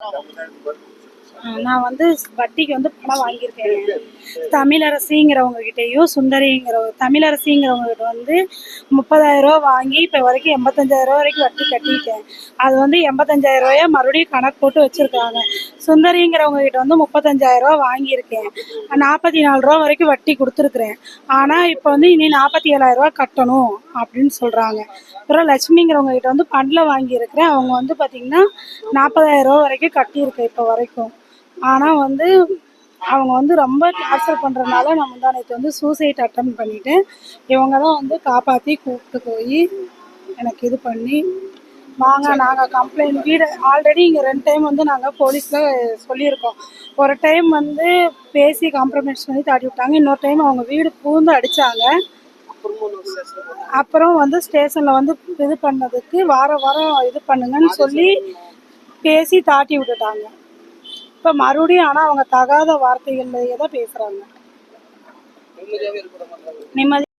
Abantu. நான் வந்து வட்டிக்கு வந்து பணம் வாங்கியிருக்கேன். தமிழரசிங்கிறவங்க கிட்டேயும் சுந்தரிங்கிறவங்க தமிழரசிங்கிறவங்க கிட்ட வந்து முப்பதாயிரம் ரூபா வாங்கி இப்போ வரைக்கும் எண்பத்தஞ்சாயிரம் ரூபா வரைக்கும் வட்டி கட்டிட்டேன். அது வந்து எண்பத்தஞ்சாயிரம் ரூபாய மறுபடியும் கணக்கு போட்டு வச்சுருக்காங்க. சுந்தரிங்கிறவங்க கிட்ட வந்து முப்பத்தஞ்சாயிரம் ரூபா வாங்கியிருக்கேன். நாற்பத்தி நாலு ரூபா வரைக்கும் வட்டி கொடுத்துருக்குறேன். ஆனால் இப்போ வந்து இனி நாற்பத்தி ஏழாயிரம் ரூபா கட்டணும் அப்படின்னு சொல்கிறாங்க அப்புறம் லட்சுமிங்கிறவங்க கிட்ட வந்து பண்டில் வாங்கியிருக்கிறேன். அவங்க வந்து பார்த்திங்கன்னா நாற்பதாயிரம் ரூபா வரைக்கும் கட்டியிருக்கேன் இப்போ வரைக்கும். ஆனால் வந்து அவங்க வந்து ரொம்ப டார்ச்சர் பண்ணுறதுனால நான் முந்தா நேற்று வந்து சூசைட் அட்டம் பண்ணிட்டேன் இவங்க தான் வந்து காப்பாற்றி கூப்பிட்டு போய் எனக்கு இது பண்ணி வாங்க நாங்கள் கம்ப்ளைண்ட் வீடு ஆல்ரெடி இங்கே ரெண்டு டைம் வந்து நாங்கள் போலீஸில் சொல்லியிருக்கோம். ஒரு டைம் வந்து பேசி காம்ப்ரமைஸ் பண்ணி தாட்டி விட்டாங்க இன்னொரு டைம் அவங்க வீடு பூந்து அடித்தாங்க அப்புறம் வந்து ஸ்டேஷனில் வந்து இது பண்ணதுக்கு வாரம் வாரம் இது பண்ணுங்கன்னு சொல்லி பேசி தாட்டி விட்டுட்டாங்க. இப்போ மறுபடியும் ஆனால் அவங்க தகாத வார்த்தைகள்லையே தான் பேசுகிறாங்க நிம்மதி